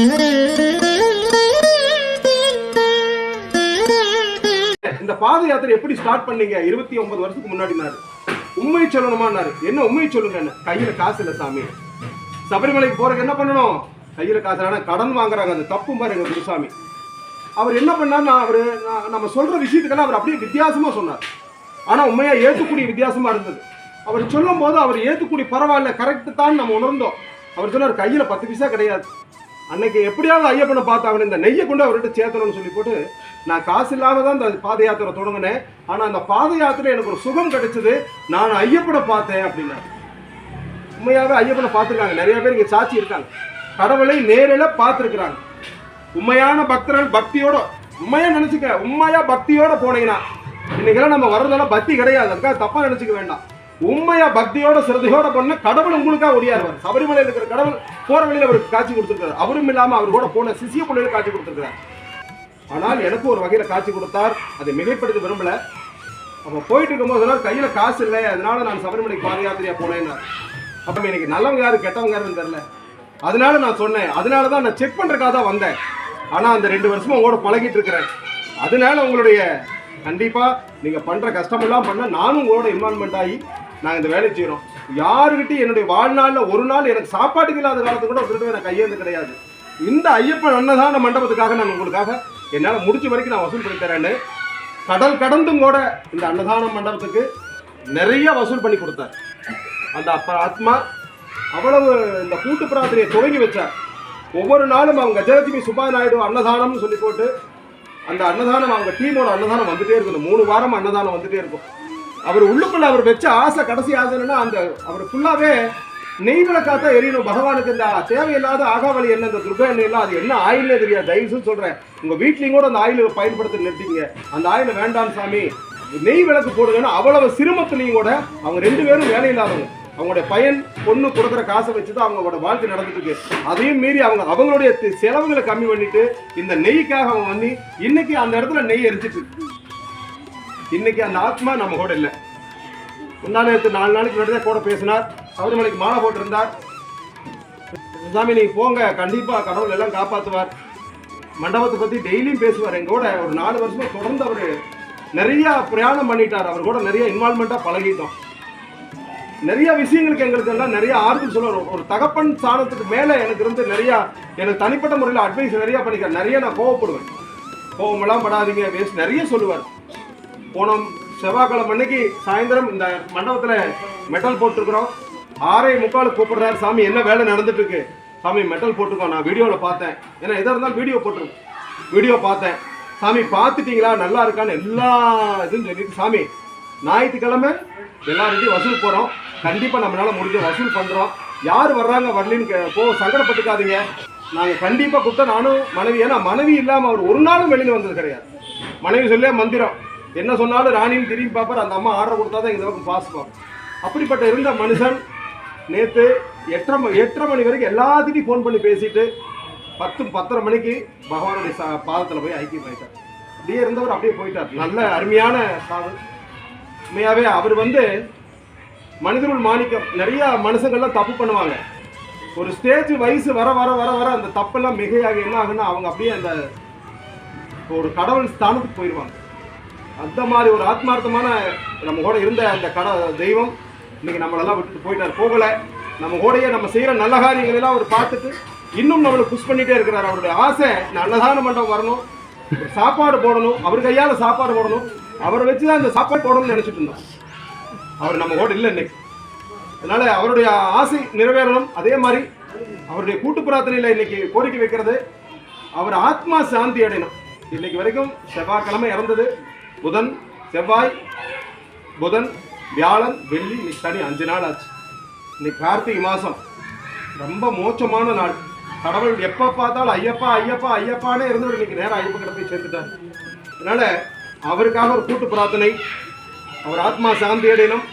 இந்த பாத யாத்திரை எப்படி ஸ்டார்ட் பண்ணீங்க? இருபத்தி ஒன்பது வருஷத்துக்கு முன்னாடினாரு உண்மை சொல்லணுமான்னாரு. என்ன உண்மை சொல்லுங்க கையில காசு இல்ல சாமி. சபரிமலைக்கு போறதுக்கு என்ன பண்ணணும்? கையில காசு இல்ல. கடன் வாங்குறாங்க. அது தப்பு பாருங்க குருசாமி. அவர் என்ன பண்ணார் அவரு நம்ம சொல்ற விஷயத்துக்கெல்லாம் அவர் அப்படியே வித்தியாசமா சொன்னார். ஆனா உண்மையா ஏத்துக்கூடிய வித்தியாசமா இருந்தது. அவர் சொல்லும் போது அவர் ஏத்துக்கூடிய பரவாயில்ல கரெக்ட் தான் நம்ம உணர்ந்தோம். அவர் சொன்னார் கையில பத்து பைசா கிடையாது. அன்னைக்கு எப்படியாவது ஐயப்பனை பார்த்தாங்க இந்த நெய்யை கொண்டு அவர்கிட்ட சேர்த்தணும்னு சொல்லி போட்டு நான் காசு இல்லாம தான் இந்த பாத யாத்திரை தொடங்கினேன். ஆனால் அந்த பாத யாத்திரை எனக்கு ஒரு சுகம் கிடைச்சது. நான் ஐயப்பனை பார்த்தேன் அப்படின்னா. உண்மையாவே ஐயப்பனை பார்த்துருக்காங்க. நிறைய பேர் இங்கே சாட்சி இருக்காங்க. கடவுளை நேரில் பார்த்துருக்குறாங்க. உண்மையான பக்தர்கள் பக்தியோட உண்மையா நினச்சிக்க உண்மையாக பக்தியோட போனீங்கன்னா இன்னைக்கெல்லாம் நம்ம வர்றதெல்லாம் பக்தி கிடையாது. அதுக்காக தப்பாக நினச்சிக்க வேண்டாம். உண்மையா பக்தியோட சிறதையோட பண்ண கடவுள் உங்களுக்காக ஒடியாருவார். சபரிமலையில் இருக்கிற கடவுள் போற வழியில அவருக்கு காட்சி கொடுத்துருக்காரு. அவரும் இல்லாம அவர் கூட போன சிசிய பிள்ளைகள் காட்சி கொடுத்துருக்காரு ஆனால் எனக்கு ஒரு வகையில காட்சி கொடுத்தார். அதை மிகைப்படுத்த விரும்பல. அப்ப போயிட்டு இருக்கும்போது சொன்னார் கையில காசு இல்லை அதனால நான் சபரிமலைக்கு பாத யாத்திரையா போனேன்னார். அப்ப எனக்கு நல்லவங்க யாரு கெட்டவங்க யாருன்னு தெரியல. அதனால நான் சொன்னேன். அதனால தான் நான் செக் பண்றதுக்காக தான் வந்தேன். ஆனா அந்த ரெண்டு வருஷமா உங்களோட பழகிட்டு இருக்கிறேன். அதனால உங்களுடைய கண்டிப்பாக நீங்கள் பண்ணுற கஷ்டமெல்லாம் பண்ண நானும் உங்களோட இன்வால்மெண்ட் ஆகி நாங்கள் இந்த வேலை செய்கிறோம் யாருக்கிட்டையும் என்னுடைய வாழ்நாளில் ஒரு நாள் எனக்கு சாப்பாட்டுக்கு இல்லாத காலத்து கூட திருட்டு எனக்கு கையேந்து கிடையாது. இந்த ஐயப்பன் அன்னதான மண்டபத்துக்காக நான் உங்களுக்காக என்னால் முடிச்ச வரைக்கும் நான் வசூல் பண்ணி தரேன்னு கடல் கடந்தும் கூட இந்த அன்னதான மண்டபத்துக்கு நிறைய வசூல் பண்ணி கொடுத்தார். அந்த அப்ப ஆத்மா அவ்வளவு இந்த கூட்டு பிரார்த்தனையை துவங்கி வச்சார். ஒவ்வொரு நாளும் அவங்க கஜலட்சுமி சுபா நாயுடு அன்னதானம்னு சொல்லி போட்டு அந்த அன்னதானம் அவங்க டீமோட அன்னதானம் வந்துட்டே இருக்கும். மூணு வாரம் அன்னதானம் வந்துட்டே இருக்கும். அவர் உள்ளுக்குள்ள அவர் வச்ச ஆசை கடைசி ஆசை என்னன்னா அந்த அவர் ஃபுல்லாவே நெய் விளக்காத்தான் எரியணும். பகவானுக்கு இந்த தேவையில்லாத ஆகாவளி என்ன இந்த துர்கா எண்ணெய் எல்லாம் அது என்ன ஆயிலே தெரியாது. தயவுசு சொல்றேன். உங்க வீட்லேயும் கூட அந்த ஆயிலை பயன்படுத்த நிறுத்திங்க அந்த ஆயிலை வேண்டாம் சாமி. நெய் விளக்கு போடுங்கன்னா அவ்வளவு சிரமத்திலையும் கூட அவங்க ரெண்டு பேரும் வேலை இல்லாதவங்க அவங்களுடைய பையன் பொண்ணு கொடுக்குற காசை வச்சு தான் அவங்களோட வாழ்க்கை நடந்துட்டு இருக்கு அதையும் மீறி அவங்க அவங்களுடைய செலவுகளை கம்மி பண்ணிட்டு இந்த நெய்க்காக அவங்க வந்து இன்னைக்கு அந்த இடத்துல நெய் எரிச்சிட்டு இருக்கு. இன்னைக்கு அந்த ஆத்மா நம்ம கூட இல்லை. முந்தா நேரத்து நாலு நாளைக்கு முன்னாடி தான் கூட பேசினார். சபரிமலைக்கு மாலை போட்டிருந்தார். சாமி நீங்க போங்க. கண்டிப்பா கடவுள் எல்லாம் காப்பாற்றுவார் மண்டபத்தை பத்தி டெய்லியும் பேசுவார். எங்கூட ஒரு நாலு வருஷமா தொடர்ந்து அவர் நிறைய பிரயாணம் பண்ணிட்டார். அவர் கூட நிறைய இன்வால்மெண்டா பழகிட்டோம். நிறைய விஷயங்களுக்கு எங்களுக்கு எல்லாம் நிறைய ஆறுதல் சொல்லணும் ஒரு தகப்பன் சாணத்துக்கு மேலே எனக்கு இருந்து நிறைய எனக்கு தனிப்பட்ட முறையில் அட்வைஸ் நிறைய பண்ணிக்கிறேன் நிறைய நான் கோவப்படுவேன். கோவமெல்லாம் படாதீங்க வேஸ்ட். நிறைய சொல்லுவார். போன செவ்வாய்க்கிழமை அன்னைக்கு சாயந்தரம் இந்த மண்டபத்தில் மெட்டல் போட்டிருக்கிறோம். ஆறே முக்கால் கூப்பிடுறாரு சாமி என்ன வேலை நடந்துட்டு இருக்கு சாமி மெட்டல் போட்டிருக்கோம். நான் வீடியோவில் பார்த்தேன். ஏன்னா எதாக இருந்தாலும் வீடியோ போட்டிருக்கோம். வீடியோ பார்த்தேன். சாமி பார்த்துட்டீங்களா? நல்லா இருக்கான்னு எல்லா இதுவும் சொல்லிட்டு சாமி ஞாயிற்றுக்கிழமை எல்லார்கிட்டையும் வசூல் போகிறோம் கண்டிப்பாக நம்மளால் முடிஞ்ச வசூல் பண்ணுறோம் யார் வர்றாங்க வரலன்னு கே- போ சங்கடப்பட்டுக்காதீங்க. நாங்கள் கண்டிப்பாக கொடுத்தா நானும் மனைவி ஏன்னா மனைவி இல்லாமல் அவர் ஒரு நாளும் வெளியில் வந்தது கிடையாது. மனைவி சொல்லியே மந்திரம். என்ன சொன்னாலும் ராணியும் திரும்பி பார்ப்பார். அந்த அம்மா ஆர்டர் கொடுத்தா தான் இந்த பக்கம் அப்படிப்பட்ட இருந்த மனுஷன் நேற்று எட்டரை மணி எட்டரை மணி வரைக்கும் எல்லாத்துக்கும் ஃபோன் பண்ணி பேசிட்டு பத்து பத்தரை மணிக்கு பகவானுடைய சா பாதத்தில் போய் ஐக்கியம் ஆயிட்டார். அப்படியே இருந்தவர் அப்படியே போயிட்டார். நல்ல அருமையான சாவு. உண்மையாகவே அவர் வந்து மனிதருள் மாணிக்கம் நிறையா மனுஷங்கள்லாம் தப்பு பண்ணுவாங்க. ஒரு ஸ்டேஜ் வயசு வர வர வர வர அந்த தப்பெல்லாம் மிகையாக என்ன ஆகுன்னா அவங்க அப்படியே அந்த ஒரு கடவுள் ஸ்தானத்துக்கு போயிடுவாங்க அந்த மாதிரி ஒரு ஆத்மார்த்தமான நம்ம கூட இருந்த அந்த கட தெய்வம் இன்னைக்கு நம்மளெல்லாம் விட்டுட்டு போயிட்டார். போகலை. நம்ம கூடயே நம்ம செய்கிற நல்ல காரியங்கள் எல்லாம் அவர் பார்த்துட்டு இன்னும் நம்மளை புஷ் பண்ணிகிட்டே இருக்கிறார். அவருடைய ஆசை நான் அன்னதான மண்டபம் வரணும். ஒரு சாப்பாடு போடணும். அவர் கையால் சாப்பாடு போடணும். அவரை வச்சு தான் அந்த சாப்பாடு போடணும்னு நினச்சிட்டு இருந்தோம். அவர் நம்ம ஓட இல்லை இன்னைக்கு. அதனால அவருடைய ஆசை நிறைவேறணும். அதே மாதிரி அவருடைய கூட்டு பிரார்த்தனையில் இன்னைக்கு கோரிக்கை வைக்கிறது அவர் ஆத்மா சாந்தி அடையணும். இன்னைக்கு வரைக்கும் செவ்வாய்க்கிழமை இறந்தது. புதன் செவ்வாய் புதன் வியாழன் வெள்ளி இன்னைக்கு தனி அஞ்சு நாள் ஆச்சு. இன்னைக்கு கார்த்திகை மாதம் ரொம்ப மோச்சமான நாள். கடவுள் எப்போ பார்த்தாலும் ஐயப்பா ஐயப்பா ஐயப்பானே இருந்தவர் இன்னைக்கு நேரம் ஐயப்ப கிட்ட சேர்த்துட்டார். அதனால அவருக்காக ஒரு கூட்டு பிரார்த்தனை. அவர் ஆத்மா சாந்தி அடையணும்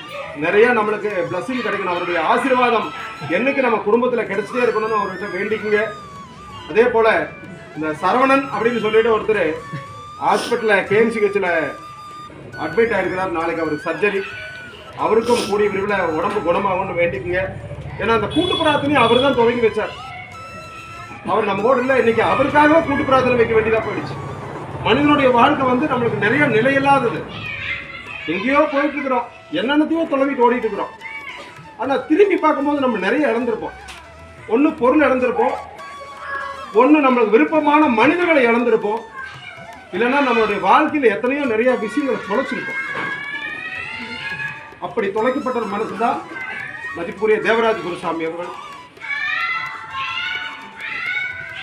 நிறைய நம்மளுக்கு blessing கிடைக்கணும். அவருடைய ஆசீர்வாதம் என்னைக்கு நம்ம குடும்பத்தில் கிடைச்சிட்டே இருக்கணும்னு அவர்கிட்ட வேண்டிக்குங்க. அதே போல் இந்த சரவணன் அப்படின்னு சொல்லிட்டு ஒருத்தர் ஹாஸ்பிட்டலில் கேஎம்சிஹெச்சில் அட்மிட் ஆகிருக்கிறார் நாளைக்கு அவருக்கு சர்ஜரி அவருக்கும் கூடிய விரைவில் உடம்பு குணமாகும்னு வேண்டிக்குங்க. ஏன்னா அந்த கூட்டு பிரார்த்தனையும் அவர் தான் துவங்கி வச்சார். அவர் நம்ம கூட இல்லை இன்னைக்கு அவருக்காக கூட்டு பிரார்த்தனை வைக்க வேண்டியதாக போயிடுச்சு. மனிதனுடைய வாழ்க்கை வந்து நம்மளுக்கு நிறைய நிலையில்லாதது. எங்கேயோ போயிட்டு இருக்கிறோம் என்னென்னத்தையோ தொலைவிட்டு ஓடிட்டு இருக்கிறோம் ஆனால் திரும்பி பார்க்கும்போது நம்ம நிறைய இழந்திருப்போம். ஒன்று பொருள் இழந்திருப்போம். ஒன்று நம்மளுக்கு விருப்பமான மனிதர்களை இழந்திருப்போம். இல்லைன்னா நம்மளுடைய வாழ்க்கையில் எத்தனையோ நிறைய விஷயங்களை தொலைச்சிருப்போம். அப்படி தொலைக்கப்பட்ட ஒரு மனசு தான் மதிப்புரிய தேவராஜ் குருசாமி அவர்கள்.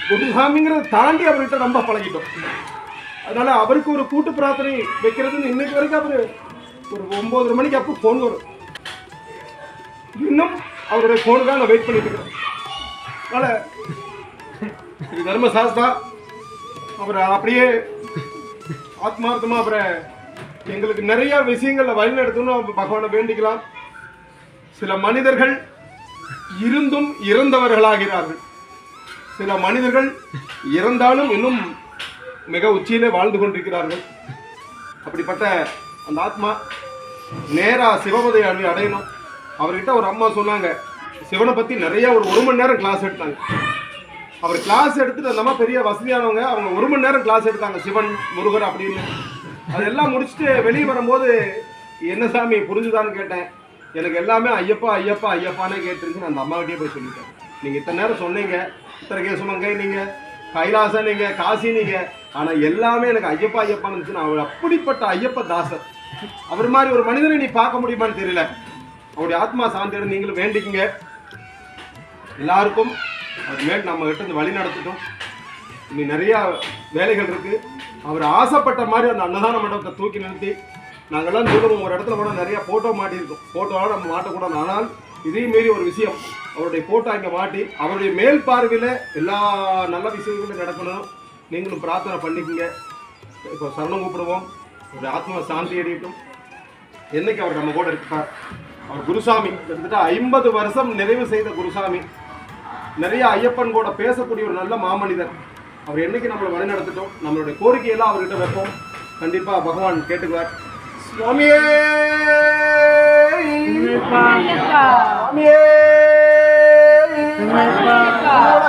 குருசாமிங்கிறத தாண்டி அவர்கிட்ட ரொம்ப பழகிட்டோம். அதனால அவருக்கு ஒரு கூட்டு பிரார்த்தனை வைக்கிறதுன்னு இன்னைக்கு வரைக்கும் அவர் ஒரு ஒன்பதரை மணிக்கு அப்போ ஃபோன் வரும். இன்னும் அவருடைய ஃபோனுக்காக நான் வெயிட் பண்ணிட்டு இருக்கிறேன் அதனால இது தர்ம சாஸ்தா. அவரை அப்படியே ஆத்மார்த்தமாக அவரை எங்களுக்கு நிறைய விஷயங்களில் வழிநடத்தணும் பகவானை வேண்டிக்கலாம். சில மனிதர்கள் இருந்தும் இறந்தவர்களாகிறார்கள். சில மனிதர்கள் இறந்தாலும் இன்னும் மிக உச்சியிலே வாழ்ந்து கொண்டிருக்கிறார்கள். அப்படிப்பட்ட அந்த ஆத்மா நேராக சிவபதை அணி அடையணும். அவர்கிட்ட ஒரு அம்மா சொன்னாங்க சிவனை பற்றி நிறைய ஒரு ஒரு மணி நேரம் கிளாஸ் எடுத்தாங்க. அவர் கிளாஸ் எடுத்துட்டு அந்த அம்மா பெரிய வசதியானவங்க அவங்க ஒரு மணி நேரம் கிளாஸ் எடுத்தாங்க சிவன் முருகர் அப்படின்னு. அதெல்லாம் முடிச்சுட்டு வெளியே வரும்போது என்ன சாமி புரிஞ்சுதான்னு கேட்டேன். எனக்கு எல்லாமே ஐயப்பா ஐயப்பா ஐயப்பானே கேட்டுருந்துச்சு நான் அந்த அம்மாக்கிட்டே போய் சொல்லிட்டேன். நீங்கள் இத்தனை நேரம் சொன்னீங்க இத்தனை கேஸ் சொன்னாங்க நீங்கள் காசி நீங்க ஆனா எல்லாமே எனக்கு ஐயப்பா ஐயப்பான்னு இருந்துச்சு நான் அவர் அப்படிப்பட்ட ஐயப்ப தாசர். அவர் மாதிரி ஒரு மனிதனை நீ பார்க்க முடியுமான்னு தெரியல. அவருடைய ஆத்மா சாந்தியோட நீங்களும் வேண்டிக்குங்க. எல்லாருக்கும் அது மேல் நம்ம கிட்ட இருந்து வழி நடத்திட்டோம். இனி நிறைய வேலைகள் இருக்கு. அவர் ஆசைப்பட்ட மாதிரி அந்த அன்னதான மண்டபத்தை தூக்கி நிறுத்தி நாங்கள்லாம் தூரம் ஒரு இடத்துல கூட நிறைய போட்டோ மாட்டியிருக்கோம். ஃபோட்டோவாக நம்ம மாட்டக்கூடாது. ஆனால் இதையும் மாரி ஒரு விஷயம். அவருடைய போட்டோ இங்கே மாட்டி அவருடைய மேல் பார்வையில் எல்லா நல்ல விஷயங்களும் நடக்கணும். நீங்களும் பிரார்த்தனை பண்ணிக்கோங்க. இப்போ சரணம் கூப்பிடுவோம். ஒரு ஆத்மா சாந்தி அடையட்டும். என்னைக்கு அவர் நம்ம கூட இருக்கார்? அவர் குருசாமி. கிட்டத்தட்ட ஐம்பது வருஷம் நிறைவு செய்த குருசாமி. நிறைய ஐயப்பன் கூட பேசக்கூடிய ஒரு நல்ல மாமனிதர். அவர் என்னைக்கு நம்மளை வழி நடத்திட்டோம்? நம்மளுடைய கோரிக்கையெல்லாம் அவர்கிட்ட வைப்போம். கண்டிப்பாக பகவான் கேட்டுக்குவார். சுவாமியே!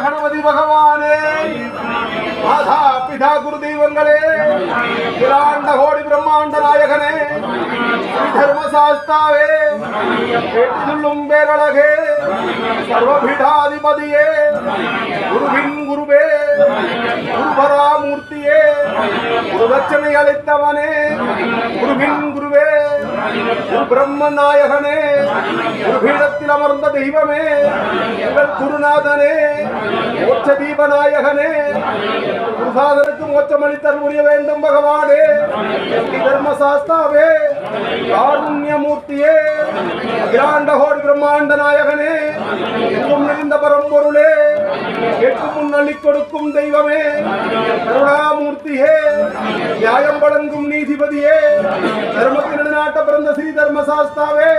கணபதி பகவானே. மாதா பிதா குரு தெய்வங்களே கிராண்ட கோடி பிரம்மாண்ட நாயகனே. தர்மசாஸ்தாவே சொல்லும் பேரழகே. சர்வபீடாதிபதியே. குருவின் குருவே. குருபராமூர்த்தியே. குருதட்சணை அளித்தவனே. குருவின் குருவே குரு பிரம்மநாயகனே குருபீடத்தில் அமர்ந்த தெய்வமே உங்கள் குருநாதனே மோட்ச தீபநாயகனே குருசாதனுக்கு மோட்சம் அளித்தல் புரிய வேண்டும் பகவானே தர்மசாஸ்தாவே காருண்யமூர்த்தியே அகிலாண்ட கோடி பிரம்மாண்ட நாயகனே எங்கும் நிறைந்த பரம்பொருளே எட்டு முன்னளி கொடுக்கும் தெய்வமே. கருணாமூர்த்தியே நியாயம் வழங்கும் நீதிபதியே. தர்மத்தின் நாட்ட பிறந்த ஸ்ரீ தர்மசாஸ்தாவே.